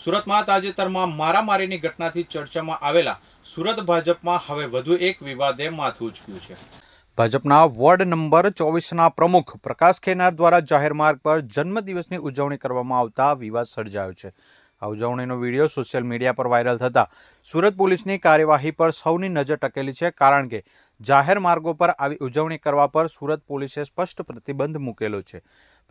સુરતમાં તાજેતરમાં મારામારીની ઘટનાથી ચર્ચામાં આવેલા સુરત ભાજપમાં હવે વધુ એક વિવાદે માથું ઉચક્યું છે. ભાજપના વોર્ડ નંબર ચોવીસના પ્રમુખ પ્રકાશ ખેનાર દ્વારા જાહેર માર્ગ પર જન્મદિવસની ઉજવણી કરવામાં આવતા વિવાદ સર્જાયો છે. આ ઉજવણીનો વીડિયો સોશિયલ મીડિયા પર વાયરલ થતાં સુરત પોલીસની કાર્યવાહી પર સૌની નજર ટકેલી છે કારણ કે જાહેર માર્ગો પર આવી ઉજવણી કરવા પર સુરત પોલીસે સ્પષ્ટ પ્રતિબંધ મૂકેલો છે.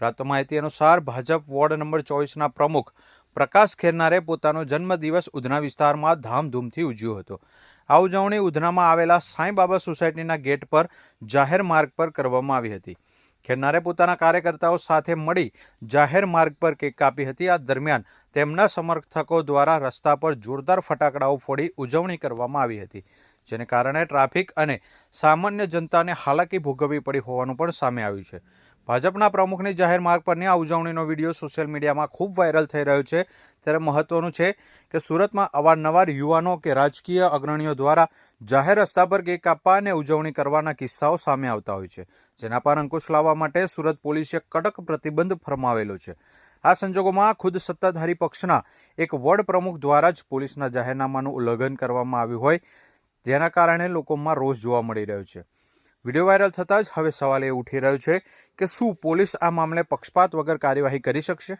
પ્રાપ્ત માહિતી અનુસાર ભાજપ વોર્ડ નંબર ચોવીસના પ્રમુખ પ્રકાશ ખેરનારે પોતાનો જન્મદિવસ ઉધના વિસ્તારમાં ધામધૂમથી ઉજવ્યો હતો. આ ઉજવણી ઉધનામાં આવેલા સાંઈ બાબા સોસાયટીના ગેટ પર જાહેર માર્ગ પર કરવામાં આવી હતી. ખેરનારે પોતાના કાર્યકર્તાઓ સાથે મળી જાહેર માર્ગ પર કેક કાપી હતી. આ દરમિયાન તેમના સમર્થકો દ્વારા રસ્તા પર જોરદાર ફટાકડાઓ ફોડી ઉજવણી કરવામાં આવી હતી, જેને કારણે ટ્રાફિક અને સામાન્ય જનતાને હાલાકી ભોગવવી પડી હોવાનું પણ સામે આવ્યું છે. ભાજપના પ્રમુખની જાહેર માર્ગ પરની આ ઉજવણીનો વીડિયો સોશિયલ મીડિયામાં ખૂબ વાયરલ થઈ રહ્યો છે. ત્યારે મહત્વનું છે કે સુરતમાં અવારનવાર યુવાનો કે રાજકીય અગ્રણીઓ દ્વારા જાહેર રસ્તા પર કેક કાપવા અને ઉજવણી કરવાના કિસ્સાઓ સામે આવતા હોય છે, જેના પર અંકુશ લાવવા માટે સુરત પોલીસે કડક પ્રતિબંધ ફરમાવેલો છે. આ સંજોગોમાં ખુદ સત્તાધારી પક્ષના એક વડ પ્રમુખ દ્વારા જ પોલીસના જાહેરનામાનું ઉલ્લંઘન કરવામાં આવ્યું હોય, જેના કારણે લોકોમાં રોષ જોવા મળી રહ્યો છે. વીડિયો વાયરલ થતાં જ હવે સવાલ એ ઉઠી રહ્યો છે કે શું પોલીસ આ મામલે પક્ષપાત વગર કાર્યવાહી કરી શકશે?